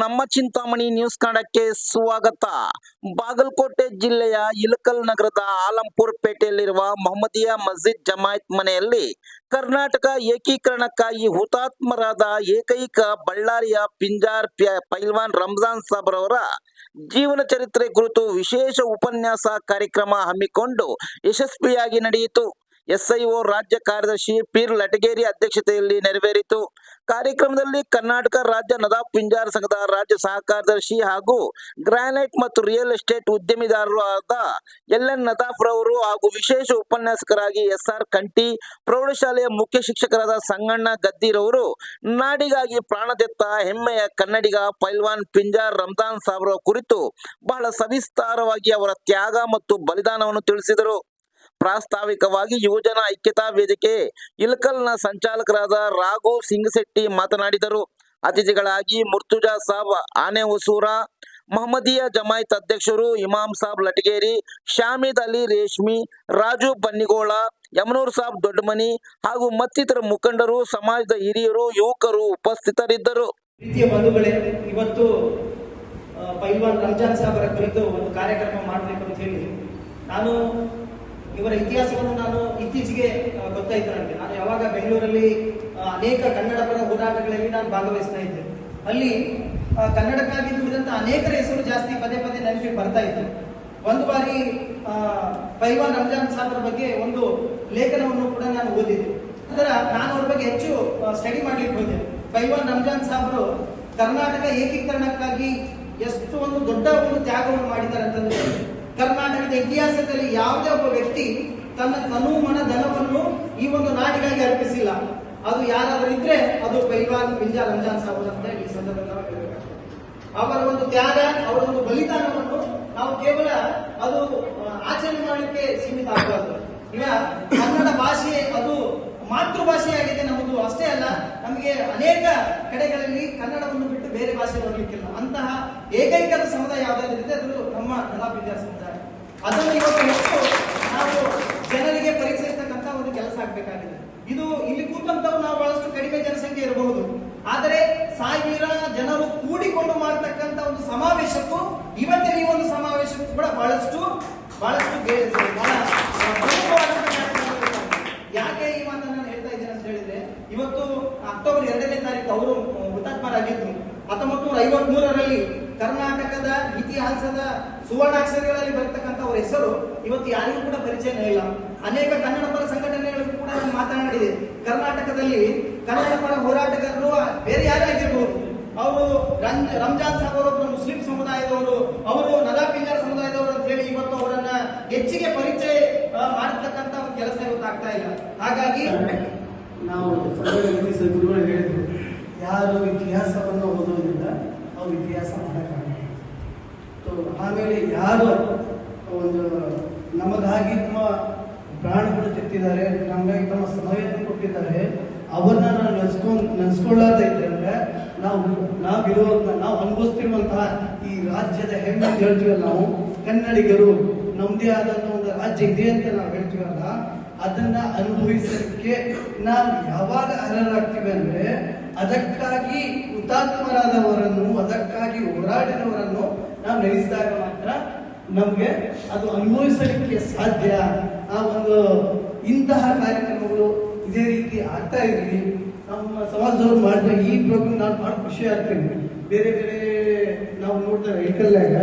ನಮ್ಮ ಚಿಂತಾಮಣಿ ನ್ಯೂಸ್ ಕನ್ನಡಕ್ಕೆ ಸ್ವಾಗತ. ಬಾಗಲಕೋಟೆ ಜಿಲ್ಲೆಯ ಇಲಕಲ್ ನಗರದ ಆಲಂಪುರ್ ಪೇಟೆಯಲ್ಲಿರುವ ಮೊಹಮ್ಮದಿಯಾ ಮಸ್ಜಿದ್ ಜಮಾಯತ್ ಮನೆಯಲ್ಲಿ ಕರ್ನಾಟಕ ಏಕೀಕರಣಕ್ಕಾಗಿ ಹುತಾತ್ಮರಾದ ಏಕೈಕ ಬಳ್ಳಾರಿಯ ಪಿಂಜಾರ್ ಪೈಲ್ವಾನ್ ರಂಜಾನ್ ಸಾಬ್ರವರ ಜೀವನ ಚರಿತ್ರೆ ಕುರಿತು ವಿಶೇಷ ಉಪನ್ಯಾಸ ಕಾರ್ಯಕ್ರಮ ಹಮ್ಮಿಕೊಂಡು ಯಶಸ್ವಿಯಾಗಿ ನಡೆಯಿತು. ಎಸ್ಐಒ ರಾಜ್ಯ ಕಾರ್ಯದರ್ಶಿ ಪೀರ್ ಲಟಗೇರಿ ಅಧ್ಯಕ್ಷತೆಯಲ್ಲಿ ನೆರವೇರಿತು. ಕಾರ್ಯಕ್ರಮದಲ್ಲಿ ಕರ್ನಾಟಕ ರಾಜ್ಯ ನದಾಬ್ ಪಿಂಜಾರ್ ಸಂಘದ ರಾಜ್ಯ ಸಹ ಕಾರ್ಯದರ್ಶಿ ಹಾಗೂ ಗ್ರಾನೈಟ್ ಮತ್ತು ರಿಯಲ್ ಎಸ್ಟೇಟ್ ಉದ್ಯಮಿದಾರರು ಆದ ಎಲ್ ಎನ್ ನದಾಫ್ ರವರು ಹಾಗೂ ವಿಶೇಷ ಉಪನ್ಯಾಸಕರಾಗಿ ಎಸ್ ಆರ್ ಕಂಟಿ, ಪ್ರೌಢಶಾಲೆಯ ಮುಖ್ಯ ಶಿಕ್ಷಕರಾದ ಸಂಗಣ್ಣ ಗದ್ದಿರವರು ನಾಡಿಗಾಗಿ ಪ್ರಾಣದೆತ್ತ ಹೆಮ್ಮೆಯ ಕನ್ನಡಿಗ ಪೈಲ್ವಾನ್ ಪಿಂಜಾರ್ ರಂಜಾನ್ ಸಾಬ್ರ ಕುರಿತು ಬಹಳ ಸವಿಸ್ತಾರವಾಗಿ ಅವರ ತ್ಯಾಗ ಮತ್ತು ಬಲಿದಾನವನ್ನು ತಿಳಿಸಿದರು. ಪ್ರಾಸ್ತಾವಿಕವಾಗಿ ಯುವಜನ ಐಕ್ಯತಾ ವೇದಿಕೆ ಇಲ್ಕಲ್ನ ಸಂಚಾಲಕರಾದ ರಾಘು ಸಿಂಗ್ ಶೆಟ್ಟಿ ಮಾತನಾಡಿದರು. ಅತಿಥಿಗಳಾಗಿ ಮುರ್ತುಜಾ ಸಾಬ್, ಆನೆ ಹೊಸೂರ, ಮಹಮ್ಮದಿಯಾ ಜಮಾಯತ್ ಅಧ್ಯಕ್ಷರು ಇಮಾಮ್ ಸಾಬ್ ಲಟಗೇರಿ, ಶಾಮೀದ್ ಅಲಿ ರೇಷ್ಮಿ, ರಾಜು ಬನ್ನಿಗೋಳ, ಯಮನೂರ್ ಸಾಬ್ ದೊಡ್ಡಮನಿ ಹಾಗೂ ಮತ್ತಿತರ ಮುಖಂಡರು, ಸಮಾಜದ ಹಿರಿಯರು, ಯುವಕರು ಉಪಸ್ಥಿತರಿದ್ದರು. ಇವತ್ತು ಪೈಲ್ವಾನ್ ರಂಜಾನ್ ಸಾಬರ ಕುರಿತು ಒಂದು ಕಾರ್ಯಕ್ರಮ ಮಾಡಬೇಕು ಅಂತ ಹೇಳಿ, ನಾನು ಇವರ ಇತಿಹಾಸವನ್ನು ನಾನು ಇತ್ತೀಚೆಗೆ ಗೊತ್ತಾ ಗೊತ್ತಾಯ್ತು ನನಗೆ. ನಾನು ಯಾವಾಗ ಬೆಂಗಳೂರಲ್ಲಿ ಅನೇಕ ಕನ್ನಡ ಪರ ಹೋರಾಟಗಳಲ್ಲಿ ನಾನು ಭಾಗವಹಿಸ್ತಾ ಇದ್ದೆ. ಅಲ್ಲಿ ಕನ್ನಡಕ್ಕಾಗಿ ದುಡಿದಂತ ಅನೇಕರ ಹೆಸರು ಜಾಸ್ತಿ ಪದೇ ಪದೇ ನನಗೆ ಬರ್ತಾ ಇತ್ತು. ಒಂದು ಬಾರಿ ಪೈವಾನ್ ರಂಜಾನ್ ಸಾಹಬರ ಬಗ್ಗೆ ಒಂದು ಲೇಖನವನ್ನು ಕೂಡ ನಾನು ಓದಿದ್ದೆ. ಅದರ ನಾನು ಅವ್ರ ಬಗ್ಗೆ ಹೆಚ್ಚು ಸ್ಟಡಿ ಮಾಡ್ಲಿಕ್ಕೆ ಹೋದೆ. ಪೈವಾನ್ ರಂಜಾನ್ ಸಾಹಬರು ಕರ್ನಾಟಕ ಏಕೀಕರಣಕ್ಕಾಗಿ ಎಷ್ಟು ಒಂದು ದೊಡ್ಡ ಒಂದು ತ್ಯಾಗವನ್ನು ಮಾಡಿದ್ದಾರೆ ಅಂತಂದ್ರೆ ಕರ್ನಾಟಕದ ಇತಿಹಾಸದಲ್ಲಿ ಯಾವುದೇ ಒಬ್ಬ ವ್ಯಕ್ತಿ ತನ್ನ ತನು ಮನ ಧನವನ್ನು ಈ ಒಂದು ನಾಡಿಗಾಗಿ ಅರ್ಪಿಸಿಲ್ಲ. ಅದು ಯಾರಾದರೂ ಇದ್ರೆ ಅದು ಪೈಲ್ವಾನ್ ಬಿಂಜಾ ರಂಜಾನ್ ಸಾಹಬ್ ಅಂತ ಈ ಸಂದರ್ಭದಲ್ಲಿ ಅವರ ಒಂದು ತ್ಯಾಗ, ಅವರ ಒಂದು ಬಲಿದಾನವನ್ನು ನಾವು ಕೇವಲ ಅದು ಆಚರಣೆ ಮಾಡಲಿಕ್ಕೆ ಸೀಮಿತ ಆಗಬಾರ್ದು. ಈಗ ಕನ್ನಡ ಭಾಷೆ ಅದು ಮಾತೃಭಾಷೆಯಾಗಿದೆ ನಮ್ಮದು ಅಷ್ಟೇ ಅಲ್ಲ, ನಮಗೆ ಅನೇಕ ಕಡೆಗಳಲ್ಲಿ ಕನ್ನಡವನ್ನು ಬಿಟ್ಟು ಬೇರೆ ಭಾಷೆ ಬರಲಿಕ್ಕಿಲ್ಲ. ಅಂತಹ ಏಕೈಕದ ಸಮುದಾಯ ಯಾವ್ದಾದ್ರು ಇದೆ ಅದು ನಮ್ಮ ನದಾಪಿದ್ಯಾ ಸಮುದಾಯ ಅದನ್ನು ಇವತ್ತು ಎಷ್ಟು ನಾವು ಜನರಿಗೆ ಪರಿಚಯಿಸ್ತಕ್ಕಂತ ಒಂದು ಕೆಲಸ ಆಗ್ಬೇಕಾಗಿದೆ. ಇದು ಇಲ್ಲಿ ಕೂತಂತವ್ರು ನಾವು ಬಹಳಷ್ಟು ಕಡಿಮೆ ಜನಸಂಖ್ಯೆ ಇರಬಹುದು. ಆದರೆ ಸಾವಿರ ಜನರು ಕೂಡಿಕೊಂಡು ಮಾಡತಕ್ಕಂತ ಒಂದು ಸಮಾವೇಶಕ್ಕೂ ಇವತ್ತಿನ ಈ ಒಂದು ಸಮಾವೇಶಕ್ಕೂ ಕೂಡ ಬಹಳಷ್ಟು ಬಹಳಷ್ಟು. ಯಾಕೆ ಈ ಮಾತನ್ನ ನಾನು ಹೇಳ್ತಾ ಇದ್ದೇನೆ ಅಂತ ಹೇಳಿದ್ರೆ, ಇವತ್ತು ಅಕ್ಟೋಬರ್ ಎರಡನೇ ತಾರೀಕು ಅವರು ಹುತಾತ್ಮರಾಗಿದ್ರು. ಹತ್ತೊಂಬತ್ತು ನೂರ ಐವತ್ ಮೂರರಲ್ಲಿ ಕರ್ನಾಟಕದ ಇತಿಹಾಸದ ಸುವರ್ಣಾಕ್ಷರಗಳಲ್ಲಿ ಬರ್ತಕ್ಕಂಥ ಅವರ ಹೆಸರು ಇವತ್ತು ಯಾರಿಗೂ ಕೂಡ ಪರಿಚಯನೇ ಇಲ್ಲ. ಅನೇಕ ಕನ್ನಡ ಪರ ಸಂಘಟನೆಗಳು ಕೂಡ ಮಾತನಾಡಿದೆ. ಕರ್ನಾಟಕದಲ್ಲಿ ಕನ್ನಡ ಪರ ಹೋರಾಟಗಾರರು ಬೇರೆ ಯಾರೇ ಅವರು ರಂಜ್- ರಂಜಾನ್ ಸಾಬ್ ಅವರೊಬ್ಬರು ಮುಸ್ಲಿಂ ಸಮುದಾಯದವರು, ಅವರು ನದಾ ಪಿಂಜಾರ್ ಸಮುದಾಯದವರು ಅಂತ ಹೇಳಿ ಇವತ್ತು ಅವರನ್ನ ಹೆಚ್ಚಿಗೆ ಪರಿಚಯ ಮಾಡತಕ್ಕಂತ ಕೆಲಸ ಇವತ್ತು ಆಗ್ತಾ ಇಲ್ಲ. ಹಾಗಾಗಿ ನಾವು ಸಂಘದಲ್ಲಿ ಸರ್ ಗುರುಗಳು ಹೇಳಿದ್ರು ಯಾರು ಇತಿಹಾಸವನ್ನು ಓದೋದ್ರಿಂದ ಅವ್ರು ಇತಿಹಾಸ ಮಾಡೋಕ್ಕಾಗಲ್ಲ ಸೊ ಆಮೇಲೆ ಯಾರು ಒಂದು ನಮಗಾಗಿ ತಮ್ಮ ಪ್ರಾಣಗಳು ತೆತ್ತಿದ್ದಾರೆ, ನಮಗಾಗಿ ತಮ್ಮ ಸಮಯವನ್ನು ಕೊಟ್ಟಿದ್ದಾರೆ ಅವನ್ನ ನಾವು ನೆನೆಸ್ಕೊಂಡು ನೆನೆಸ್ಕೊಳ್ಳಾದ ಇದ್ರೆ ನಾವು ನಾವಿರೋ ನಾವು ಅನುಭವಿಸ್ತಿರುವಂತಹ ಈ ರಾಜ್ಯದ ಹೆಮ್ಮೆ ಅಂತ ಹೇಳ್ತೀವಲ್ಲ ನಾವು, ಕನ್ನಡಿಗರು ನಮ್ಮದೇ ಆದಂಥ ಒಂದು ರಾಜ್ಯ ಇದೆ ಅಂತ ನಾವು ಹೇಳ್ತೀವಲ್ಲ, ಅದನ್ನ ಅನುಭವಿಸಲಿಕ್ಕೆ ನಾವು ಯಾವಾಗ ಅರ್ಹರಾಗ್ತೀವಿ ಅಂದ್ರೆ, ಅದಕ್ಕಾಗಿ ಹುತಾತ್ಮರಾದವರನ್ನು, ಅದಕ್ಕಾಗಿ ಹೋರಾಡಿದವರನ್ನು ನಾವು ನೆನೆಸಿದಾಗ ಮಾತ್ರ ನಮ್ಗೆ ಅದು ಅನುಭವಿಸಲಿಕ್ಕೆ ಸಾಧ್ಯ. ಆ ಒಂದು ಇಂತಹ ಕಾರ್ಯಕ್ರಮಗಳು ಇದೇ ರೀತಿ ಆಗ್ತಾ ಇರಲಿ. ನಮ್ಮ ಸಮಾಜದವ್ರು ಮಾಡಿದ ಈ ಪ್ರೋಗ್ರಾಮ್ ನಾನು ಬಹಳ ಖುಷಿ ಆಗ್ತೀನಿ. ಬೇರೆ ಬೇರೆ ನಾವು ನೋಡ್ತೇವೆ ವೆಹಿಕಲ್ನಾಗ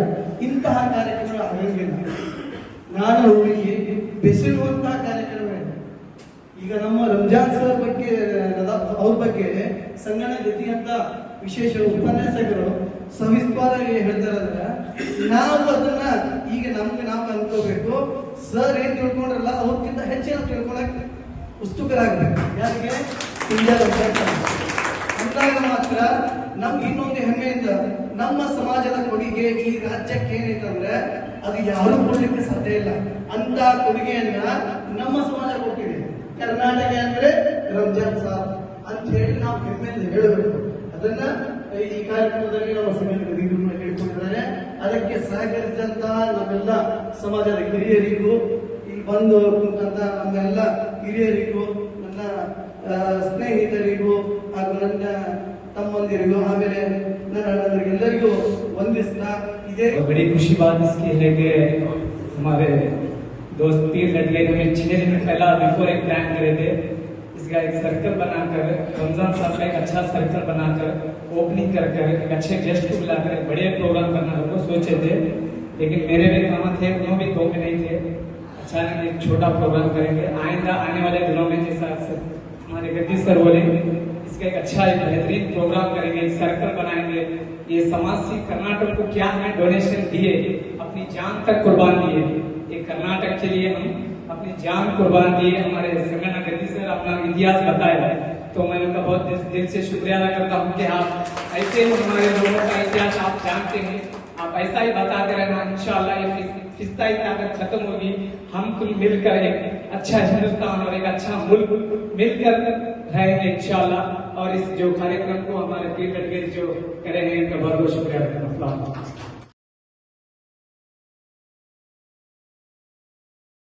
ಇಂತಹ ಕಾರ್ಯಕ್ರಮಗಳು ಆಗಂಗಿಲ್ಲ. ನಾನು ಅವರಿಗೆ ಬೆಸೆಯುವಂತಹ ಕಾರ್ಯಕ್ರಮ ಈಗ ನಮ್ಮ ರಂಜಾನ್ ಸರ್ ಬಗ್ಗೆ ಅವ್ರ ಬಗ್ಗೆ ಸಂಗಣ ಗತಿ ಅಂತ ವಿಶೇಷ ಉಪನ್ಯಾಸಕರು ಸವಿಸ್ತಾರಾಗಿ ಹೇಳ್ತಾರಂದ್ರೆ ನಾವು ಅದನ್ನ ಈಗ ನಮ್ಗೆ ನಾವು ಅನ್ಕೋಬೇಕು. ಸರ್ ಏನ್ ತಿಳ್ಕೊಂಡ್ರಲ್ಲ ಅವ್ರಕ್ಕಿಂತ ಹೆಚ್ಚಿನ ತಿಳ್ಕೊಳಕ್ ಉತ್ಸುಕರಾಗ್ಬೇಕು. ಯಾರಿಗೆ. ಅಂದಾಗ ಮಾತ್ರ ನಮ್ಗೆ ಇನ್ನೊಂದು ಹೆಮ್ಮೆಯಿಂದ ನಮ್ಮ ಸಮಾಜದ ಕೊಡುಗೆ ಈ ರಾಜ್ಯಕ್ಕೆ ಏನೈತಂದ್ರೆ ಅದು ಯಾರು ಕೊಡ್ಲಿಕ್ಕೆ ಸಾಧ್ಯ ಇಲ್ಲ. ಅಂತ ಕೊಡುಗೆಯನ್ನ ನಮ್ಮ ಸಮಾಜ ಕೊಟ್ಟಿದೆ. ಕರ್ನಾಟಕ ಅಂದ್ರೆ ರಂಜಾನ್ ಸಾಬ್. ಅಂತ ಹೇಳಿ ನಾವು ಹೆಮ್ಮೆಯಿಂದ ಹೇಳಬೇಕು. ಅದನ್ನ ಈ ಕಾರ್ಯಕ್ರಮದಲ್ಲಿ ನಮ್ಮ ಸಂಘಟನೆ ಹಿರಿಯರು ಹೇಳ್ಕೊಂಡಿದ್ದಾರೆ ಅದಕ್ಕೆ ಸಹಕರಿಸಿದಂತಹ ನಮ್ಮೆಲ್ಲ ಸಮಾಜದ ಹಿರಿಯರಿಗೂ ಇಲ್ಲಿ ಬಂದು ಕುಂತಂತ ನಮ್ಮೆಲ್ಲ ಹಿರಿಯರಿಗೂ ನನ್ನ ಆ, ಸ್ನೇಹಿತರಿಗೂ ಹಾಗೂ ನನ್ನ ತಮ್ಮಂದಿರಿಗೂ ಆಮೇಲೆ ನನ್ನ ಅಣ್ಣಂದ್ರಿಗೆಲ್ಲರಿಗೂ ವಂದಿಸ್ತಾ ಇದೇ और बड़ी खुशी बात इसकी है कि हमारे दोस्त पीर लड़के हमें छह दिन पहला बिफोर एक प्लान करे थे इसका एक सर्कल बनाकर, रमज़ान साहब का एक अच्छा सर्कल बनाकर ओपनिंग कर कर एक अच्छे गेस्ट को बुलाकर, एक बढ़िया प्रोग्राम करना हमको सोचे थे। लेकिन मेरे भी काम थे उन्होंने भी दो में नहीं थे। अचानक एक छोटा प्रोग्राम करेंगे। आइंदा आने वाले दिनों में जैसा हमारे गद्दी सर बोले, इसका एक अच्छा एक बेहतरीन प्रोग्राम करेंगे सर्कल बनाएँगे। ये समाज से कर्नाटक को क्या है डोनेशन दिए, अपनी जान तक कुर्बान दिए। ये कर्नाटक के लिए हम अपनी जान कुर्बान दिए, हमारे संगठन सर अपना इतिहास बताया है। तो मैं उनका बहुत दिल, से शुक्रिया अदा करता हूँ कि आप ऐसे ही हमारे लोगों का इतिहास आप जानते हैं। आप ऐसा ही बताते रहना इंशाल्लाह ये फिस- फिस्ताई ताकत खत्म होगी। हम कुल मिलकर एक अच्छा हिंदुस्तान और एक अच्छा मुल्क मिलकर रहेंगे इंशाल्लाह। और इस जो कार्यक्रम को हमारे पीर लड़के जो करे हैं इनका बहुत बहुत शुक्रिया। हूँ।